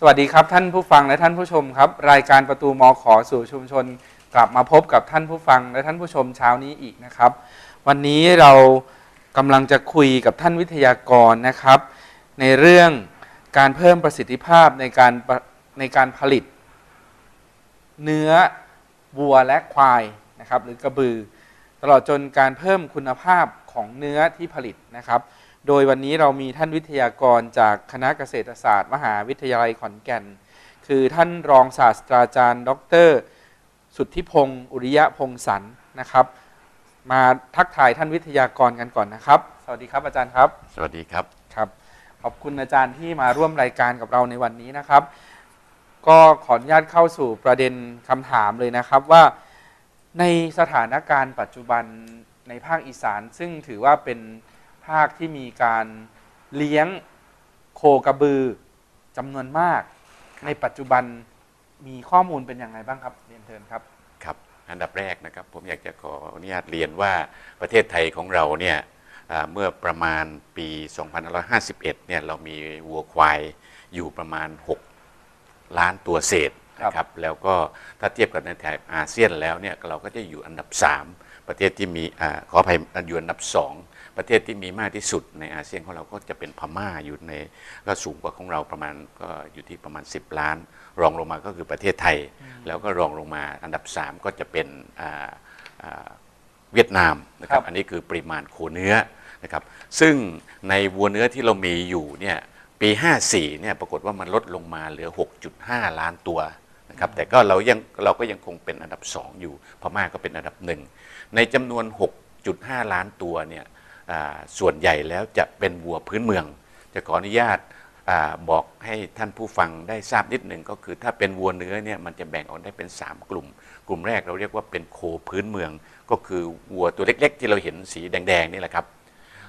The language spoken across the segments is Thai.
สวัสดีครับท่านผู้ฟังและท่านผู้ชมครับ รายการประตูมอขอสู่ชุมชน กลับมาพบกับท่านผู้ฟังและท่านผู้ชมเช้านี้อีกนะครับ วันนี้เรากำลังจะคุยกับท่านวิทยากรนะครับ ในเรื่องการเพิ่มประสิทธิภาพในการในการผลิต เนื้อวัวและควายนะครับ หรือกระบือ ตลอดจนการเพิ่มคุณภาพของเนื้อที่ผลิตนะครับ โดยวันนี้เรามีท่านวิทยากรจากคณะเกษตรศาสตร์ มหาวิทยาลัยขอนแก่น คือท่านรองศาสตราจารย์ ดร สุทธิพงศ์อุริยะพงศรนะครับ มาทักทายท่านวิทยากรกันก่อนนะครับ สวัสดีครับอาจารย์ครับ สวัสดีครับครับขอบคุณอาจารย์ที่มาร่วมรายการกับเราในวันนี้นะครับ ก็ขออนุญาตเข้าสู่ประเด็นคำถามเลยนะครับว่าในสถานการณ์ปัจจุบันในภาคอีสาน ซึ่งถือว่าเป็น ภาคที่มีการเลี้ยงโคกระบือจำนวนมาก ในปัจจุบันมีข้อมูลเป็นยังไงบ้างครับเรียนเชิญครับครับ อันดับแรกนะครับ ผมอยากจะขออนุญาตเรียนว่าประเทศไทยของเราเนี่ยอ่าเมื่อประมาณปี 2551 เนี่ยเรามีวัวควายอยู่ประมาณ 6 ล้านตัวเศษนะครับแล้วก็ถ้าเทียบกับในแถบอาเซียนแล้วเนี่ยเราก็จะอยู่อันดับ 3 ประเทศที่มีอาขออภัยอยู่อันดับ 2 ประเทศที่มีมากที่สุดในอาเซียนของเราก็จะเป็นพม่าอยู่ในก็สูงกว่าของเราประมาณก็อยู่ที่ประมาณ 10 ล้าน รองลงมาก็คือประเทศไทย แล้วก็รองลงมาอันดับ 3 ก็จะเป็นอ่าอ่าเวียดนามนะครัครับบอันนี้คือปริมาณโคเนื้อนะครับซึ่งในวัวเนื้อที่เรามีอยู่เนี่ยปี 54เนี่ยปรากฏว่ามันลดลงมาเหลือ 6.5 ล้านตัวนะครับแต่ก็เรายังเราก็ยังคงเป็นอันดับ 2 อยู่พม่าก็เป็นอันดับหนึ่งในจำนวน 6.5 ล้านตัวเนี่ยอ่า ส่วนใหญ่แล้วจะเป็นวัวพื้นเมือง จะขออนุญาตอบอกให้ท่านผู้ฟังได้ทราบนิดหนึ่งก็คือถ้าเป็นวัวเนื้อเนี่ยมันจะแบ่งออกได้เป็น 3 กลุ่ม กลุ่มแรกเราเรียกว่าเป็นโคพื้นเมือง ก็คือวัวตัวเล็ก ๆ ที่เราเห็นสีแดงๆนี่แหละครับ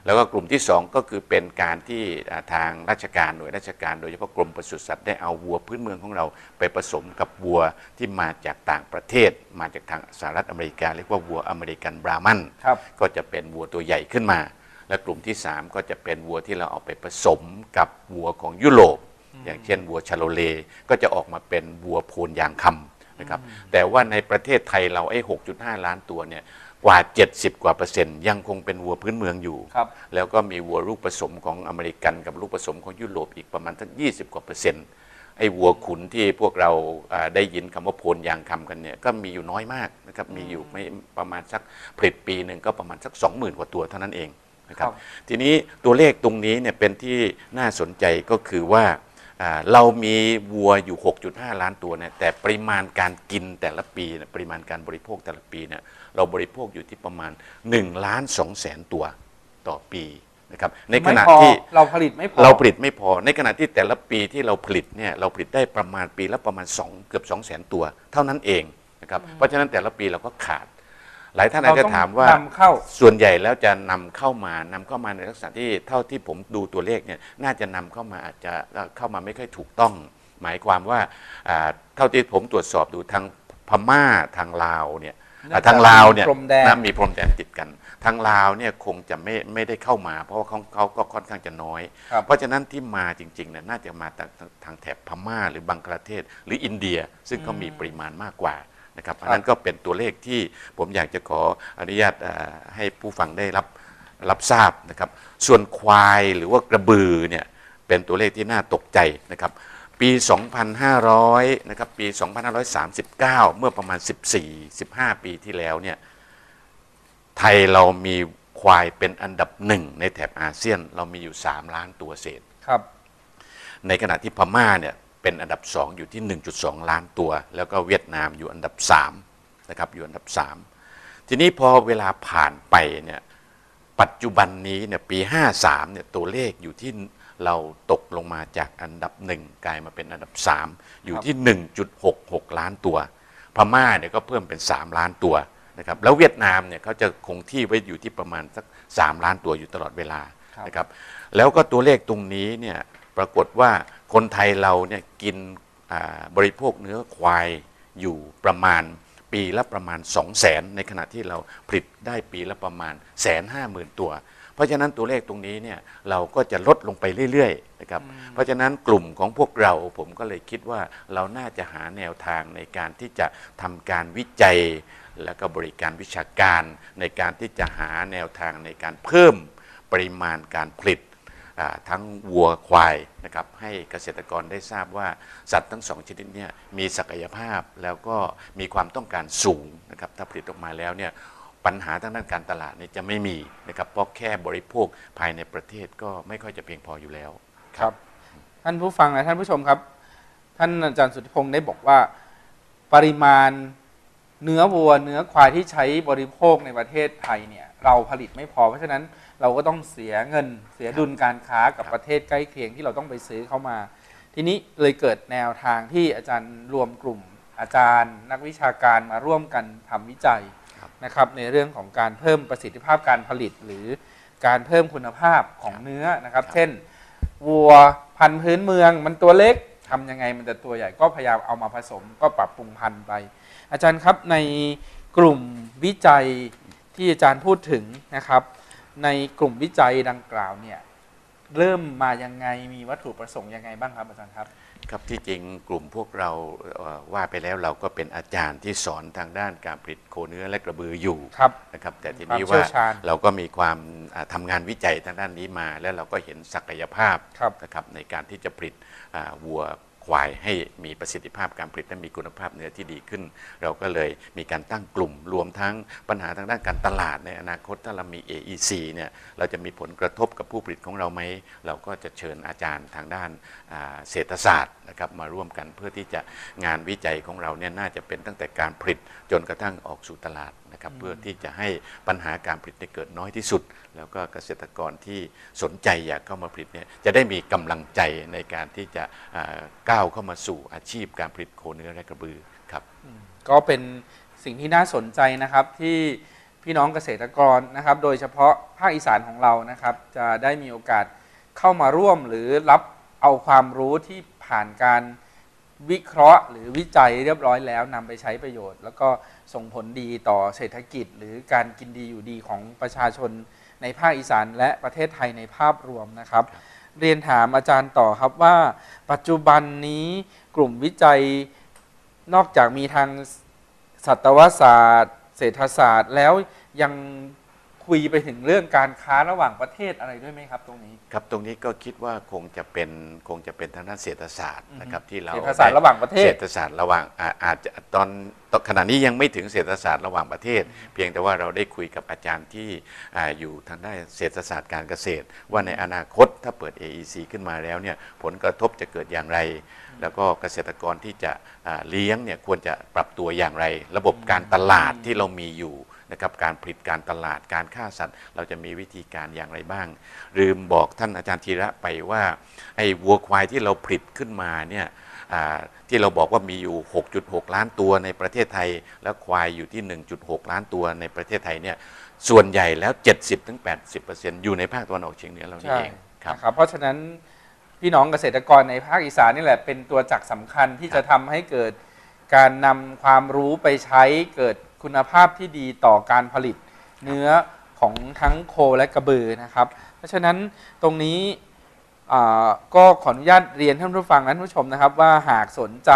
แล้วก็กลุ่มที่ 2 ก็คือเป็นการที่อ่าทางราชการหน่วยราชการโดยเฉพาะกรมปศุสัตว์ได้เอาวัวพื้นเมืองของเราไปผสมกับวัวที่มาจากต่างประเทศ มาจากทางสหรัฐอเมริกาเรียกว่าวัวอเมริกันบรามันครับก็จะเป็นวัวตัวใหญ่ขึ้นมา และกลุ่มที่ 3 ก็จะเป็นวัวที่เราเอาไปผสมกับวัวของยุโรปอย่างเช่นวัวชาโลเลก็จะออกมาเป็นวัวโพนยางคำนะครับแต่ว่าในประเทศไทยเราไอ้ 6.5 ล้านตัวเนี่ย กว่า 70 กว่าเปอร์เซ็นต์ยังคงเป็นวัวพื้นเมืองอยู่ ครับ แล้วก็มีวัวลูกผสมของอเมริกันกับลูกผสมของยุโรปอีกประมาณทั้ง 20 กว่าเปอร์เซ็นต์ไอ้วัวขุนที่พวกเราอ่าได้ยินคำว่าโพนยางคำกันเนี่ยก็มีอยู่น้อยมากนะครับมีอยู่ไม่ประมาณสักผลิตปีหนึ่งก็ประมาณสัก 20,000 กว่าตัวเท่านั้นเองนะครับ ครับ ทีนี้ตัวเลขตรงนี้เนี่ยเป็นที่น่าสนใจก็คือว่าอ่าเรามีวัวอยู่ 6.5 ล้านตัวเนี่ยแต่ปริมาณการกินแต่ละปีเนี่ยปริมาณการบริโภคแต่ละปีเนี่ยเราบริโภคอยู่ที่ประมาณ1ล้าน2แสนตัวต่อปีนะครับในขณะไม่พอที่เราผลิตไม่พอเราผลิตไม่พอ ในขณะที่แต่ละปีที่เราผลิตเนี่ยเราผลิตได้ประมาณปีละประมาณ 2 เกือบ2 0 0แสนตัว เท่านั้นเองนะครับเพราะฉะนั้นแต่ละปีเราก็ขาด หลายท่านอาจจะถามว่าเรต้องนำเข้าส่วนใหญ่แล้วจะนำเข้ามานำเข้ามาในลักษณะที่เท่าที่ผมดูตัวเลขเนี่ยน่าจะนำเข้ามาอาจจะเข้ามาไม่ค่อยถูกต้อง หมายความว่าอ่าเท่าที่ผมตรวจสอบดูทางพม่าทางลาวเนี่ยอ่า ทางลาวเนี่ยพรมแดนนะมีพรมแดนติดกัน ทางลาวเนี่ยคงจะไม่ไม่ได้เข้ามา เพราะว่าเขาเขาก็ค่อนข้างจะน้อยครับเพราะฉะนั้นที่มาจริงๆเนี่ยน่าจะมาทางทางทางแถบพม่าหรือบังกลาเทศ หรืออินเดียซึ่งเขามีปริมาณมากกว่านะครับอันนั้นก็เป็นตัวเลขที่ผมอยากจะขออนุญาตเอ่อให้ผู้ฟังได้รับรับทราบนะครับ ส่วนควายหรือว่ากระบือเนี่ยเป็นตัวเลขที่น่าตกใจนะครับ ปี 2500 นะครับ ปี 2539 เมื่อประมาณ 14-15 ปีที่แล้วเนี่ย ไทยเรามีควายเป็นอันดับหนึ่งในแถบอาเซียน เรามีอยู่ 3 ล้านตัวเศษ ครับ ในขณะที่พม่าเนี่ย เป็นอันดับ 2 อยู่ที่ 1.2 ล้านตัว แล้วก็เวียดนามอยู่อันดับ 3 นะครับ อยู่อันดับ 3 ทีนี้พอเวลาผ่านไปเนี่ย ปัจจุบันนี้เนี่ย ปี 53 เนี่ย ตัวเลขอยู่ที่ เราตกลงมาจากอันดับหนึ่งกลายมาเป็นอันดับ 3 อยู่ที่ 1.66 ล้านตัว พม่าเนี่ยก็เพิ่มเป็น 3 ล้านตัวนะครับแล้วเวียดนามเนี่ยเขาจะคงที่ไว้อยู่ที่ประมาณสัก 3 ล้านตัวอยู่ตลอดเวลาครับนะครับแล้วก็ตัวเลขตรงนี้เนี่ยปรากฏว่าคนไทยเราเนี่ยกินอ่าบริโภคเนื้อควายอยู่ประมาณปีละประมาณ 2 0 0แสนในขณะที่เราผลิตได้ปีละประมาณแสนห้าหมื่นตัว เพราะฉะนั้นตัวเลขตรงนี้เนี่ยเราก็จะลดลงไปเรื่อยๆนะครับเพราะฉะนั้นกลุ่มของพวกเราผมก็เลยคิดว่าเราน่าจะหาแนวทางในการที่จะทำการวิจัย และก็บริการวิชาการในการที่จะหาแนวทางในการเพิ่มปริมาณการผลิตอ่าทั้งวัวควายนะครับให้เกษตรกรได้ทราบว่าสัตว์ทั้งสองชนิดเนี้มีศักยภาพแล้วก็มีความต้องการสูงนะครับถ้าผลิตออกมาแล้วเนี่ย ปัญหาทางด้านการตลาดเนี่ยจะไม่มีนะครับเพราะแค่บริโภคภายในประเทศก็ไม่ค่อยจะเพียงพออยู่แล้ว ครับ ท่านผู้ฟังและท่านผู้ชมครับ ท่านอาจารย์สุทธิพงศ์ได้บอกว่าปริมาณเนื้อวัว เนื้อควายที่ใช้บริโภคในประเทศไทยเนี่ยเราผลิตไม่พอ เพราะฉะนั้นเราก็ต้องเสียเงินเสียดุลการค้ากับรบประเทศใกล้เคียงที่เราต้องไปซื้อเข้ามา ทีนี้เลยเกิดแนวทางที่อาจารย์รวมกลุ่มอาจารย์ นักวิชาการมาร่วมกันทำวิจัย นะครับในเรื่องของการเพิ่มประสิทธิภาพการผลิต หรือการเพิ่มคุณภาพของเนื้อนะครับ เช่น วัวพันธุ์พื้นเมืองมันตัวเล็กทำยังไงมันจะตัวใหญ่ก็พยายามเอามาผสมก็ปรับปรุงพันธุ์ไป อาจารย์ครับในกลุ่มวิจัยที่อาจารย์พูดถึงนะครับ ในกลุ่มวิจัยดังกล่าวเนี่ยเริ่มมายังไงมีวัตถุประสงค์ยังไงบ้างครับอาจารย์ครับ ครับที่จริงกลุ่มพวกเราเอ่อว่าไปแล้วเราก็เป็นอาจารย์ที่สอนทางด้านการผลิตโคเนื้อและกระบืออยู่ครับนะครับ แต่ทีความนี้เชี่ว่ายวชาญเราก็มีความอ่าทำางานวิจัยทางด้านนี้มา แล้วเราก็เห็นศักยภาพครับนะครับในการที่จะผลิตอ่าวัว ควายให้มีประสิทธิภาพการผลิตและมีคุณภาพเนื้อที่ดีขึ้น เราก็เลยมีการตั้งกลุ่มรวมทั้งปัญหาทางด้านการตลาดในอนาคตถ้าเรามี AEC เนี่ยเราจะมีผลกระทบกับผู้ผลิตของเราไหมเราก็จะเชิญอาจารย์ทางด้านเศรษฐศาสตร์นะครับมาร่วมกันเพื่อที่จะงานวิจัยของเราเนี่ยน่าจะเป็นตั้งแต่การผลิตจนกระทั่งออกสู่ตลาดนะครับเพื่อที่จะให้ปัญหาการผลิตได้เกิดน้อยที่สุด แล้วก็เกษตรกรที่สนใจอยากเข้ามาผลิตเนี่ยจะได้มีกำลังใจในการที่จะอ่าก้าวเข้ามาสู่อาชีพการผลิตโคเนื้อและกระบือครับก็เป็นสิ่งที่น่าสนใจนะครับที่พี่น้องเกษตรกรนะครับ โดยเฉพาะภาคอีสานของเรานะครับ จะได้มีโอกาสเข้ามาร่วมหรือรับเอาความรู้ที่ผ่านการ วิเคราะห์หรือวิจัยเรียบร้อยแล้วนำไปใช้ประโยชน์ แล้วก็ส่งผลดีต่อเศรษฐกิจ หรือการกินดีอยู่ดีของประชาชนในภาคอีสานและประเทศไทยในภาพรวมนะครับ เรียนถามอาจารย์ต่อครับว่า ปัจจุบันนี้กลุ่มวิจัยนอกจากมีทางสัตวศาสตร์ เศรษฐศาสตร์แล้วยัง คุยไปถึงเรื่องการค้าระหว่างประเทศอะไรด้วยไหมครับตรงนี้ ครับตรงนี้ก็คิดว่าคงจะเป็นคงจะเป็นทางด้านเศรษฐศาสตร์นะครับที่เราเศรษฐศาสตร์ระหว่างประเทศเศรษฐศาสตร์ระหว่างอาอาจจะตอนตอนขณะนี้ยังไม่ถึงเศรษฐศาสตร์ระหว่างประเทศ เพียงแต่ว่าเราได้คุยกับอาจารย์ที่อ่าอยู่ทางด้านเศรษฐศาสตร์การเกษตร ว่าในอนาคตถ้าเปิด AEC ขึ้นมาแล้วเนี่ยผลกระทบจะเกิดอย่างไร แล้วก็เกษตรกรที่จะอ่าเลี้ยงเนี่ยควรจะปรับตัวอย่างไร ระบบการตลาดที่เรามีอยู่ นะครับการผลิตการตลาดการฆ่าสัตว์ เราจะมีวิธีการอย่างไรบ้าง ลืมบอกท่านอาจารย์ธีระไปว่าไอ้วัวควายที่เราผลิตขึ้นมาเนี่ยอ่าที่เราบอกว่ามีอยู่ 6.6 ล้านตัวในประเทศไทย แล้วควายอยู่ที่ 1.6 ล้านตัวในประเทศไทยเนี่ยส่วนใหญ่แล้ว 70-80%อยู่ในภาคตะวันออกเฉียงเหนือเรานี่ใช่เองครับนะครับเพราะฉะนั้นพี่น้องเกษตรกรในภาคอีสานนี่แหละเป็นตัวจักรสำคัญที่จะทำให้เกิดการนำความรู้ไปใช้เกิด คุณภาพที่ดีต่อการผลิตเนื้อของทั้งโคและกระบือนะครับ เพราะฉะนั้นตรงนี้ก็ขออนุญาตเรียนท่านผู้ฟังท่านผู้ชมนะครับ ว่าหากสนใจ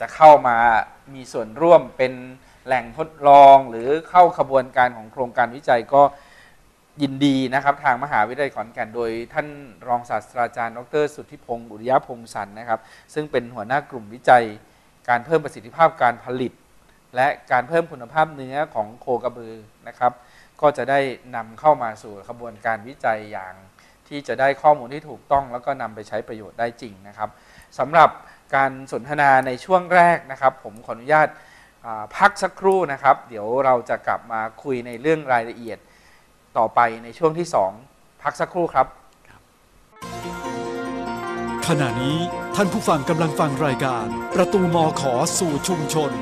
จะเข้ามามีส่วนร่วมเป็นแหล่งทดลองหรือเข้าขบวนการของโครงการวิจัยก็ยินดีนะครับ ทางมหาวิทยาลัยขอนแก่นโดยท่านรองศาสตราจารย์ดรสุทธิพงศ์อุริยพงศ์สันนะครับ ซึ่งเป็นหัวหน้ากลุ่มวิจัยการเพิ่มประสิทธิภาพการผลิต และการเพิ่มคุณภาพเนื้อของโคกระบือนะครับ ก็จะได้นำเข้ามาสู่ขบวนการวิจัยอย่างที่จะได้ข้อมูลที่ถูกต้อง แล้วก็นำไปใช้ประโยชน์ได้จริงนะครับสำหรับการสนทนาในช่วงแรกนะครับ ผมขออนุญาตพักสักครู่นะครับ เดี๋ยวเราจะกลับมาคุยในเรื่องรายละเอียดต่อไปในช่วงที่ 2 พักสักครู่ครับขณะนี้ท่านผู้ฟังกำลังฟังรายการ ประตูมอขอสู่ชุมชน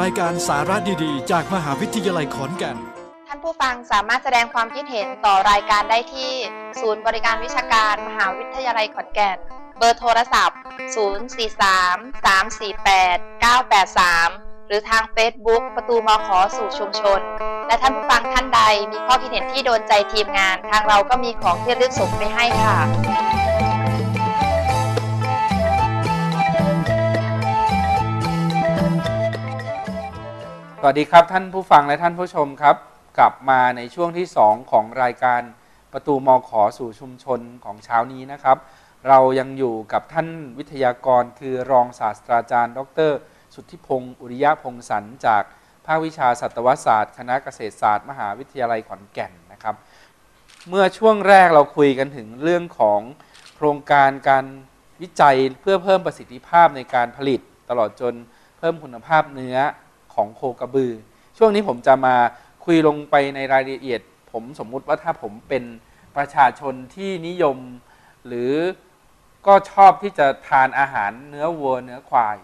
รายการสาระดีๆ จากมหาวิทยาลัยขอนแก่น ท่านผู้ฟังสามารถแสดงความคิดเห็นต่อรายการได้ที่ ศูนย์บริการวิชาการมหาวิทยาลัยขอนแก่น เบอร์โทรศัพท์ 043-348-983 หรือทาง Facebook ประตูมขอสู่ชุมชน และท่านผู้ฟังท่านใดมีข้อคิดเห็นที่โดนใจทีมงาน ทางเราก็มีของที่ระลึกส่งไปให้ค่ะ วัสดีครับท่านผู้ฟังและท่านผู้ชมครับ กลับมาในช่วงที่ 2 ของรายการประตูมอขอสู่ชุมชนของเช้านี้นะครับ เรายังอยู่กับท่านวิทยากรคือรองศาสตราจารย์ ดร สุทธิพงศ์อุริยะพงศ์สันจากภาควิชาสัตวศาสตร์ คณะเกษตรศาสตร์ มหาวิทยาลัยขอนแก่นนะครับ เมื่อช่วงแรกเราคุยกันถึงเรื่องของโครงการการวิจัยเพื่อเพิ่มประสิทธิภาพในการผลิต ตลอดจนเพิ่มคุณภาพเนื้อ ของโคกระบือ ช่วงนี้ผมจะมาคุยลงไปในรายละเอียด ผมสมมุติว่าถ้าผมเป็นประชาชนที่นิยม หรือก็ชอบที่จะทานอาหารเนื้อวัวเนื้อควาย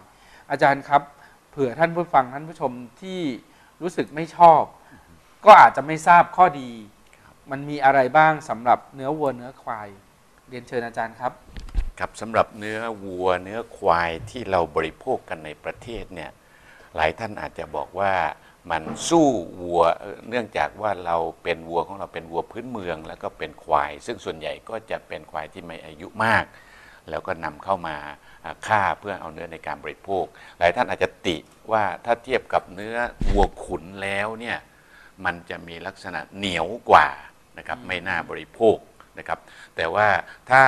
อาจารย์ครับ เผื่อท่านผู้ฟังท่านผู้ชมที่รู้สึกไม่ชอบ ก็อาจจะไม่ทราบข้อดี มันมีอะไรบ้างสำหรับเนื้อวัวเนื้อควาย เรียนเชิญอาจารย์ครับ ครับสำหรับเนื้อวัวเนื้อควายที่เราบริโภคกันในประเทศเนี่ย หลายท่านอาจจะบอกว่ามันสู้วัวเนื่องจากว่าเราเป็นวัวของเราเป็นวัวพื้นเมือง แล้วก็เป็นควาย ซึ่งส่วนใหญ่ก็จะเป็นควายที่ไม่อายุมาก แล้วก็นำเข้ามาฆ่าเพื่อเอาเนื้อในการบริโภค หลายท่านอาจจะติว่าถ้าเทียบกับเนื้อวัวขุนแล้วเนี่ยมันจะมีลักษณะเหนียวกว่านะครับไม่น่าบริโภค นะครับ แต่ว่าถ้า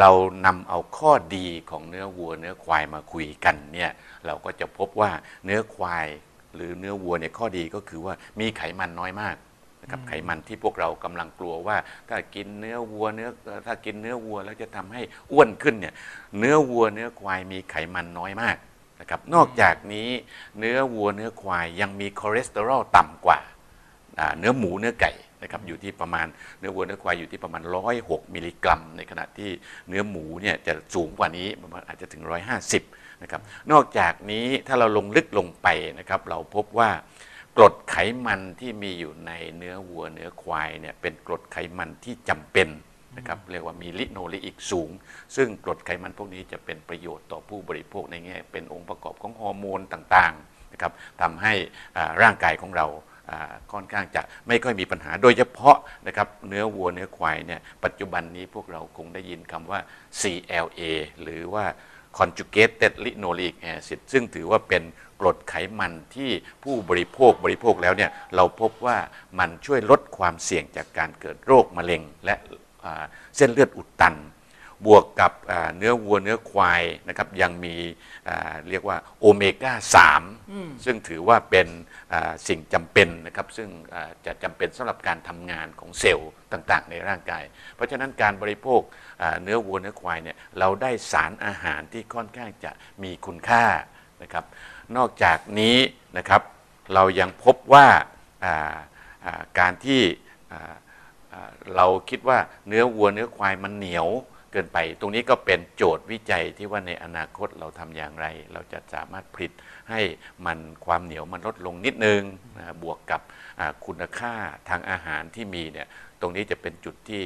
เรานำเอาข้อดีของเนื้อวัว เนื้อควายมาคุยกันเนี่ยเราก็จะพบว่าเนื้อควายหรือเนื้อวัวเนี่ยข้อดีก็คือว่ามีไขมันน้อยมากนะครับไขมันที่พวกเรากำลังกลัวว่า ถ้ากินเนื้อวัวเนื้อเอ่อถ้ากินเนื้อวัวแล้วจะทำให้อ้วนขึ้นเนี่ยเนื้อวัวเนื้อควายมีไขมันน้อยมากนะครับนอกจากนี้เนื้อวัวเนื้อควายยังมีคอเลสเตอรอลต่ำกว่าอ่าเนื้อหมูเนื้อไก่ นะครับอยู่ที่ประมาณเนื้อวัวเนื้อควายอยู่ที่ประมาณ 106 มิลลิกรัม ในขณะที่เนื้อหมูเนี่ยจะสูงกว่านี้ประมาณอาจจะถึง 150นะครับนอกจากนี้ถ้าเราลงลึกลงไปนะครับเราพบว่ากรดไขมันที่มีอยู่ในเนื้อวัวเนื้อควายเนี่ยเป็นกรดไขมันที่จำเป็นนะครับเรียกว่ามีลิโนเลอิกสูง ซึ่งกรดไขมันพวกนี้จะเป็นประโยชน์ต่อผู้บริโภคในแง่เป็นองค์ประกอบของฮอร์โมนต่างๆนะครับทำให้อ่าร่างกายของเราอ่า ค่อนข้างจะไม่ค่อยมีปัญหา โดยเฉพาะนะครับเนื้อวัวเนื้อควายเนี่ยปัจจุบันนี้พวกเราคงได้ยินคำว่า CLA หรือว่า conjugated linoleic acid ซึ่งถือว่าเป็นกรดไขมันที่ผู้บริโภคบริโภคแล้วเนี่ยเราพบว่ามันช่วยลดความเสี่ยงจากการเกิดโรคมะเร็ง และเส้นเลือดอุดตัน บวกกับอ่าเนื้อวัวเนื้อควายนะครับยังมีอ่าเรียกว่าโอเมก้า 3 ซึ่งถือว่าเป็นอ่าสิ่งจำเป็นนะครับ ซึ่งอ่าจะจำเป็นสำหรับการทำงานของเซลล์ต่างๆ ในร่างกาย เพราะฉะนั้นการบริโภคอ่าเนื้อวัวเนื้อควายเนี่ยเราได้สารอาหารที่ค่อนข้างจะมีคุณค่านะครับ นอกจากนี้นะครับเรายังพบว่าอ่าอ่าการที่อ่าอ่าเราคิดว่าเนื้อวัวเนื้อควายมันเหนียว เกินไป ตรงนี้ก็เป็นโจทย์วิจัยที่ว่าในอนาคตเราทำอย่างไร เราจะสามารถผลิตให้มันความเหนียวมันลดลงนิดนึงบวกกับคุณค่าทางอาหารที่มีเนี่ยตรงนี้จะเป็นจุดที่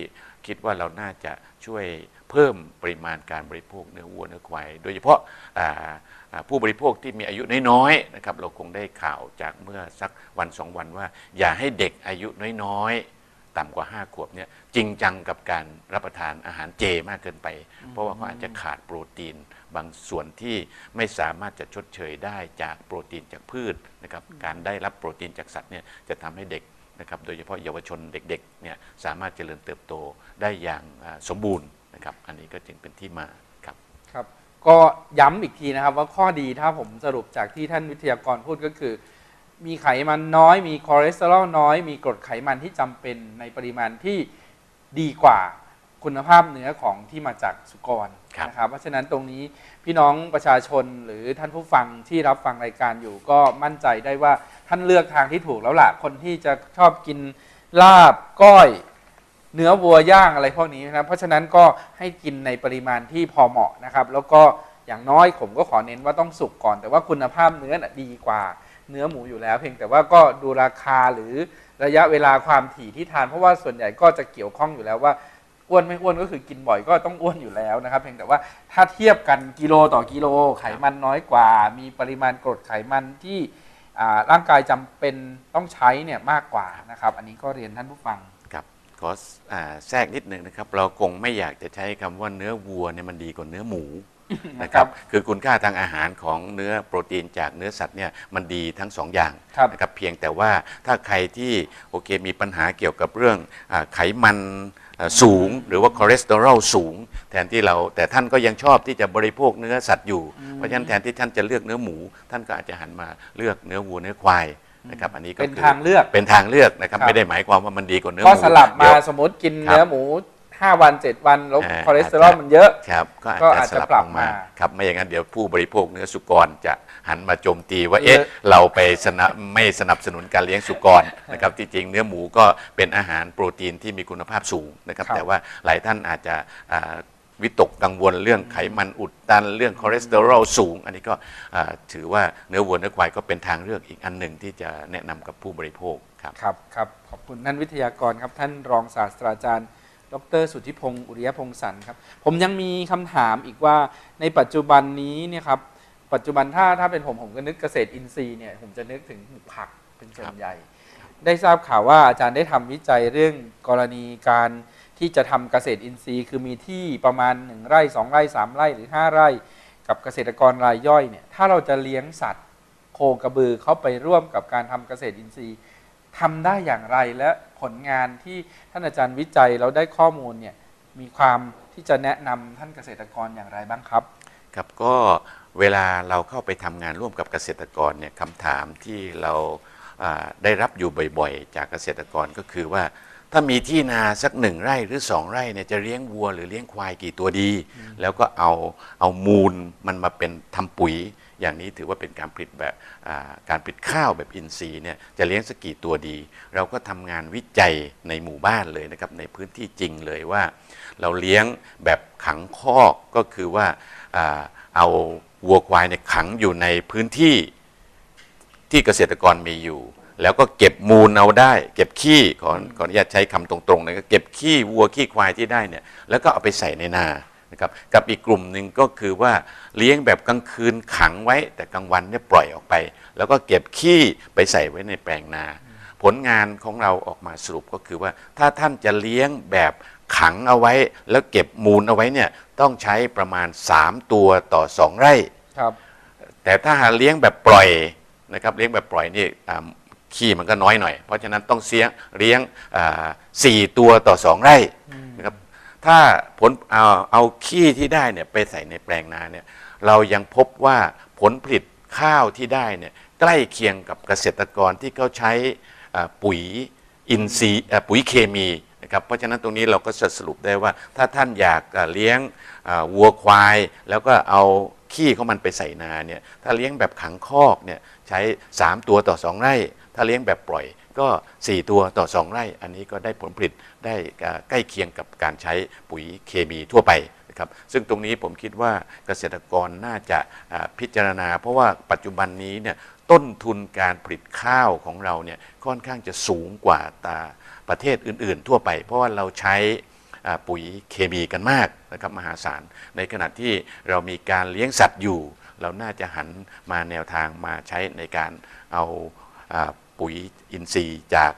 คิดว่าเราน่าจะช่วยเพิ่มปริมาณการบริโภคเนื้อวัวเนื้อควายโดยเฉพาะผู้บริโภคที่มีอายุน้อยๆนะครับเราคงได้ข่าวจากเมื่อสักวันสองวันว่า อย่าให้เด็กอายุน้อยๆ ต่ำกว่า 5 ขวบเนี่ยจริงจังกับการรับประทานอาหารเจมากเกินไป เพราะว่าเขาอาจจะขาดโปรตีน บางส่วนที่ไม่สามารถจะชดเชยได้จากโปรตีนจากพืชนะครับการได้รับโปรตีนจากสัตว์เนี่ยจะทำให้เด็กนะครับโดยเฉพาะเยาวชนเด็กๆเนี่ยสามารถเจริญเติบโตได้อย่างสมบูรณ์นะครับอันนี้ก็จึงเป็นที่มาครับครับ ก็ย้ำอีกทีนะครับว่าข้อดีถ้าผมสรุปจากที่ท่านวิทยากรพูดก็คือ มีไขมันน้อย มีคอเลสเตอรอลน้อย มีกรดไขมันที่จำเป็นในปริมาณที่ดีกว่าคุณภาพเนื้อของที่มาจากสุกรครับนะครับ เพราะฉะนั้นตรงนี้พี่น้องประชาชนหรือท่านผู้ฟังที่รับฟังรายการอยู่ก็มั่นใจได้ว่าท่านเลือกทางที่ถูกแล้วล่ะ คนที่จะชอบกินลาบก้อยเนื้อวัวย่างอะไรพวกนี้นะเพราะฉะนั้นก็ให้กินในปริมาณที่พอเหมาะนะครับ แล้วก็อย่างน้อยผมก็ขอเน้นว่าต้องสุกก่อน แต่ว่าคุณภาพเนื้อน่ะดีกว่า เนื้อหมูอยู่แล้ว เพียงแต่ว่าก็ดูราคาหรือระยะเวลาความถี่ที่ทาน เพราะว่าส่วนใหญ่ก็จะเกี่ยวข้องอยู่แล้วว่าอ้วนไม่อ้วนก็คือกินบ่อยก็ต้องอ้วนอยู่แล้วนะครับ เพียงแต่ว่าถ้าเทียบกันกิโลต่อกิโลไขมันน้อยกว่า มีปริมาณกรดไขมันที่ร่างกายจำเป็นต้องใช้เนี่ยมากกว่านะครับ อันนี้ก็เรียนท่านผู้ฟังครับขออแทรกนิดหนึ่งนะครับ เราคงไม่อยากจะใช้คำว่าเนื้อวัวเนี่ยมันดีกว่าเนื้อหมู นะครับคือคุณค่าทางอาหารของเนื้อโปรตีนจากเนื้อสัตว์เนี่ยมันดีทั้งสองอย่างครับนะครับเพียงแต่ว่าถ้าใครที่โอเคมีปัญหาเกี่ยวกับเรื่องอาไขมันอ่าสูง หรือว่าคอเลสเตอรอลสูง แทนที่เราแต่ท่านก็ยังชอบที่จะบริโภคเนื้อสัตว์อยู่ เพราะฉะนั้นแทนที่ท่านจะเลือกเนื้อหมู ท่านก็อาจจะหันมาเลือกเนื้อวัวเนื้อควายนะครับอันนี้ก็เป็นคือทางเลือกเป็นทางเลือกนะครับครับไม่ได้หมายความว่ามันดีกว่าเนื้อหก็มูสลับมาเดี๋ยวสมมติกินครับเนื้อหมู 5วัน7วันแล้วอ่าคอเลสเตอรอลอาจจะมันเยอะครับก็ก็อาอาจจจะจะสลับปรับลงมามาครับไม่อย่างนั้นเดี๋ยวผู้บริโภคเนื้อสุกรจะหันมาโจมตีว่าเอ๊ะเราไปสนับไม่สนับสนุนการเลี้ยงสุกรนะครับที่จริงเนื้อหมูก็เป็นอาหารโปรตีนที่มีคุณภาพสูงนะครับครับแต่ว่าหลายท่านอาจจะอ่าวิตกกังวลเรื่องไขมันอุดตันเรื่องคอเลสเตอรอลสูง อันนี้ก็อ่าถือว่าเนื้อวัวเนื้อควายก็เป็นทางเลือกอีกอันหนึ่งที่จะแนะนำกับผู้บริโภคครับครับครับขอบคุณท่านวิทยากรครับท่านรองศาสตราจารย์ ดรสุทธิพงศ์อุริยพงศ์สันครับผมยังมีคำถามอีกว่าในปัจจุบันนี้เนี่ยครับปัจจุบันถ้าถ้าเป็นผมผมก็นึกเกษตรอินทรีย์เนี่ยผมจะนึกถึงผักเป็นส่วนใหญ่ ได้ทราบข่าวว่าอาจารย์ได้ทำวิจัยเรื่องกรณีการที่จะทำเกษตรอินทรีย์ คือมีที่ประมาณ1ไร่2ไร่3ไร่หรือ 5 ไร่ กับเกษตรกรรายย่อยเนี่ยถ้าเราจะเลี้ยงสัตว์ โคกระบือเข้าไปร่วมกับการทำเกษตรอินทรีย์ทำได้อย่างไรและ ผลงานที่ท่านอาจารย์วิจัยเราได้ข้อมูลเนี่ยมีความที่จะแนะนำท่านเกษตรกรอย่างไรบ้างครับ ครับก็เวลาเราเข้าไปทำงานร่วมกับเกษตรกรเนี่ยคำถามที่เราได้รับอยู่บ่อยๆ จากเกษตรกรก็คือว่า ถ้ามีที่นาสักหนึ่งไร่หรือสองไร่เนี่ยจะเลี้ยงวัวหรือเลี้ยงควายกี่ตัวดี แล้วก็เอาเอามูลมันมาเป็นทำปุ๋ย อย่างนี้ถือว่าเป็นการผลิตแบบการผลิตข้าวแบบอินทรีย์เนี่ยจะเลี้ยงสักกี่ตัวดี เราก็ทำงานวิจัยในหมู่บ้านเลยนะครับในพื้นที่จริงเลยว่า เราเลี้ยงแบบขังคอกก็คือว่าเอาวัวควายเนี่ยขังอยู่ในพื้นที่ที่เกษตรกรมีอยู่ แล้วก็เก็บมูลเอาได้ เก็บขี้ขอขออนุญาตใช้คำตรงๆนะก็เก็บขี้วัวขี้ควายที่ได้เนี่ยแล้วก็เอาไปใส่ในนา นะครับกับอีกกลุ่มหนึ่งก็คือว่าเลี้ยงแบบกลางคืนขังไว้ แต่กลางวันเนี่ยปล่อยออกไป แล้วก็เก็บขี้ไปใส่ไว้ในแปลงนา ผลงานของเราออกมาสรุปก็คือว่า ถ้าท่านจะเลี้ยงแบบขังเอาไว้ แล้วเก็บมูลเอาไว้เนี่ยต้องใช้ประมาณ 3 ตัวต่อ 2 ไร่ครับ แต่ถ้าหากเลี้ยงแบบปล่อยนะครับเลี้ยงแบบปล่อยนี่อ่าขี้มันก็น้อยหน่อย เพราะฉะนั้นต้องเสียเลี้ยงอ่าสี่ตัวต่อ2ไร่นะครับ ถ้าผลเอาเอาขี้ที่ได้เนี่ยไปใส่ในแปลงนาเนี่ยเรายังพบว่าผลผลิตข้าวที่ได้เนี่ยใกล้เคียงกับเกษตรกรที่เขาใช้อ่าปุ๋ยอินทรีย์อ่าปุ๋ยเคมีนะครับเพราะฉะนั้นตรงนี้เราก็จะสรุปได้ว่า ถ้าท่านอยากเลี้ยงวัวควาย แล้วก็เอาขี้ของมันไปใส่นาเนี่ยถ้าเลี้ยงแบบขังคอกเนี่ยใช้ 3 ตัวต่อ 2 ไร่ ถ้าเลี้ยงแบบปล่อยก็ 4 ตัวต่อ 2 ไร่ อันนี้ก็ได้ผลผลิตได้ใกล้เคียงกับการใช้ปุ๋ยเคมีทั่วไปนะครับซึ่งตรงนี้ผมคิดว่าเกษตรกรน่าจะพิจารณา เพราะว่าปัจจุบันนี้เนี่ยต้นทุนการผลิตข้าวของเราเนี่ยค่อนข้างจะสูงกว่าตาประเทศอื่น ๆ ทั่วไป เพราะว่าเราใช้ปุ๋ยเคมีกันมากนะครับมหาศาล ในขณะที่เรามีการเลี้ยงสัตว์อยู่ เราน่าจะหันมาแนวทางมาใช้ในการเอา ปุ๋ยอินทรีย์จาก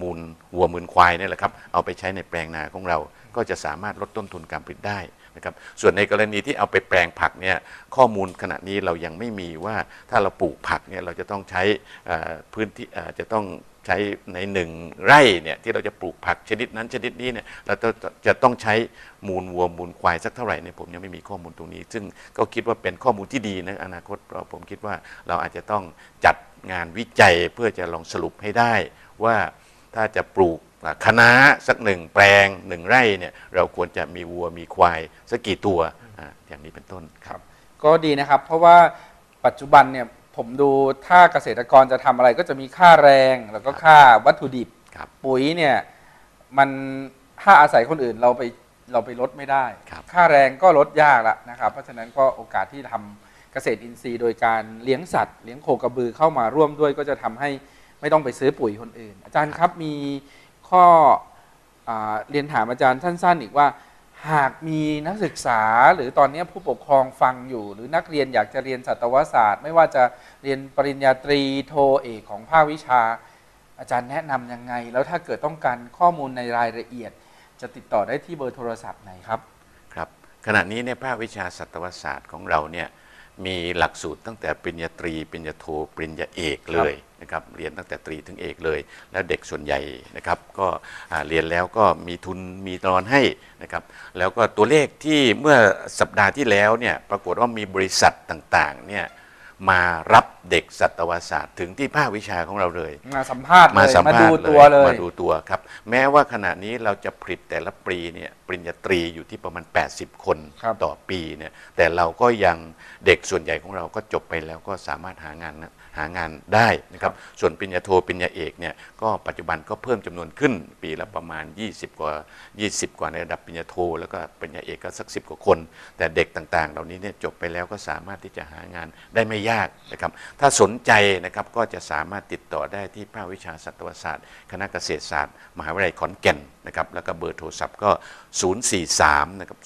มูลวัวมูลควายนี่แหละครับเอาไปใช้ในแปลงนาของเรา ก็จะสามารถลดต้นทุนการผลิตได้นะครับส่วนในกรณีที่เอาไปแปลงผักเนี่ยข้อมูลขณะนี้เรายังไม่มีว่าถ้าเราปลูกผักเนี่ยเราจะต้องใช้พื้นที่จะต้อง ใช้ในหนึ่งไร่เนี่ยที่เราจะปลูกผักชนิดนั้นชนิดนี้เนี่ยเราจะจะต้องใช้มูลวัวมูลควายสักเท่าไหร่เนี่ยผมยังไม่มีข้อมูลตรงนี้ ซึ่งก็คิดว่าเป็นข้อมูลที่ดีนะอนาคตเราผมคิดว่าเราอาจจะต้องจัดงานวิจัยเพื่อจะลองสรุปให้ได้ว่าถ้าจะปลูกคณะสักหนึ่งแปลงหนึ่งไร่เนี่ยเราควรจะมีวัวมีควายสักกี่ตัวออย่างนี้เป็นต้นครับ ก็ดีนะครับเพราะว่าปัจจุบันเนี่ย ผมดูถ้าเกษตรกรจะทำอะไรก็จะมีค่าแรงแล้วก็ค่าวัตถุดิบครับปุ๋ยเนี่ยมันถ้าอาศัยคนอื่นเราไปเราไปลดไม่ได้ครับค่าแรงก็ลดยากละนะครับ เพราะฉะนั้นก็โอกาสที่ทำเกษตรอินทรีย์ โดยการเลี้ยงสัตว์เลี้ยงโคกระบือเข้ามาร่วมด้วย ก็จะทำให้ไม่ต้องไปซื้อปุ๋ยคนอื่น อาจารย์ครับมีข้ออาเรียนถามอาจารย์สั้น ๆ อีกว่า หากมีนักศึกษาหรือตอนนี้ผู้ปกครองฟังอยู่ หรือนักเรียนอยากจะเรียนสัตวศาสตร์ ไม่ว่าจะเรียนปริญญาตรีโทเอกของภาควิชา อาจารย์แนะนำยังไง แล้วถ้าเกิดต้องการข้อมูลในรายละเอียด จะติดต่อได้ที่เบอร์โทรศัพท์ไหนครับครับ ขณะนี้ในภาควิชาสัตวศาสตร์ของเราเนี่ยมีหลักสูตรตั้งแต่ปริญญาตรีปริญญาโทปริญญาเอกเลย นะครับเรียนตั้งแต่ตรีถึงเอกเลย แล้วเด็กส่วนใหญ่นะครับก็อ่าเรียนแล้วก็มีทุนมีนอนให้นะครับแล้วก็ตัวเลขที่เมื่อสัปดาห์ที่แล้วเนี่ยปรากฏว่ามีบริษัทต่างๆเนี่ยมารับเด็กสัตวศาสตร์ถึงที่ภาควิชาของเราเลย มาสัมภาษณ์เลยมาสัมภาษณ์ดูตัวเลยมาดูตัวครับ แม้ว่าขณะนี้เราจะผลิตแต่ละปีเนี่ยปริญญาตรีอยู่ที่ประมาณ 80 คนครับต่อปีเนี่ยแต่เราก็ยังเด็กส่วนใหญ่ของเราก็จบไปแล้วก็สามารถหางานนะ หางานได้นะครับ ส่วนปริญญาโทปริญญาเอกเนี่ยก็ปัจจุบันก็เพิ่มจำนวนขึ้นปีละประมาณ 20 กว่า 20 กว่าในระดับปริญญาโท แล้วก็ปริญญาเอกก็สักสิกว่าคน แต่เด็กต่างๆ เหล่านี้เนี่ยจบไปแล้วก็สามารถที่จะหางานได้ไม่ยากนะครับ ถ้าสนใจนะครับก็จะสามารถติดต่อได้ที่ภาควิชาสัตวศาสตร์ คณะเกษตรศาสตร์ มหาวิทยาลัยขอนแก่นนะครับแล้วก็เบอร์โทรศัพท์ก็ 043นะครับ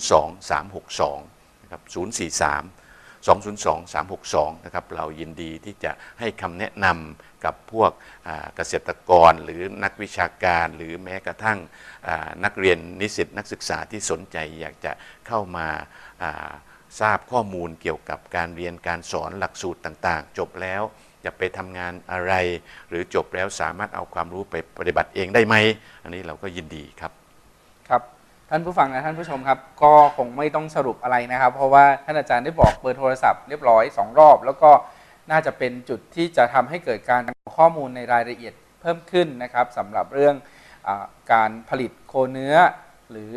202 362นะครับ043 202 362 นะครับ เรายินดีที่จะให้คำแนะนำกับพวกเกษตรกรหรือนักวิชาการ หรือแม้กระทั่งนักเรียนนิสิตนักศึกษาที่สนใจอยากจะเข้ามาทราบข้อมูลเกี่ยวกับการเรียนการสอนหลักสูตรต่างๆ จบแล้วจะไปทำงานอะไร หรือจบแล้วสามารถเอาความรู้ไปปฏิบัติเองได้ไหม อันนี้เราก็ยินดีครับ ครับ ท่านผู้ฟังและท่านผู้ชมครับ ก็คงไม่ต้องสรุปอะไรนะครับ เพราะว่าท่านอาจารย์ได้บอกเบอร์โทรศัพท์เรียบร้อยสองรอบ แล้วก็น่าจะเป็นจุดที่จะทำให้เกิดการข้อมูลในรายละเอียดเพิ่มขึ้นนะครับสำหรับเรื่องอการผลิตโคเนื้อหรือ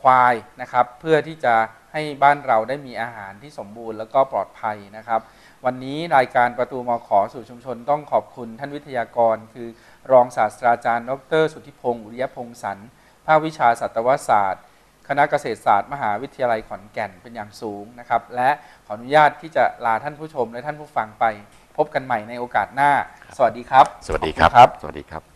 ควายนะครับ เพื่อที่จะให้บ้านเราได้มีอาหารที่สมบูรณ์แล้วก็ปลอดภัยนะครับ วันนี้รายการประตูมอขอสู่ชุมชนต้องขอบคุณท่านวิทยากร คือรองศาสตราจารย์ ดร สุทธิพงศ์อุริยพงศ์สัน ภาควิชาสัตวศาสตร์ คณะเกษตรศาสตร์ มหาวิทยาลัยขอนแก่นเป็นอย่างสูงนะครับ และขออนุญาตที่จะลาท่านผู้ชมและท่านผู้ฟังไป พบกันใหม่ในโอกาสหน้า สวัสดีครับ สวัสดีครับขอณครับสวัสดีครับ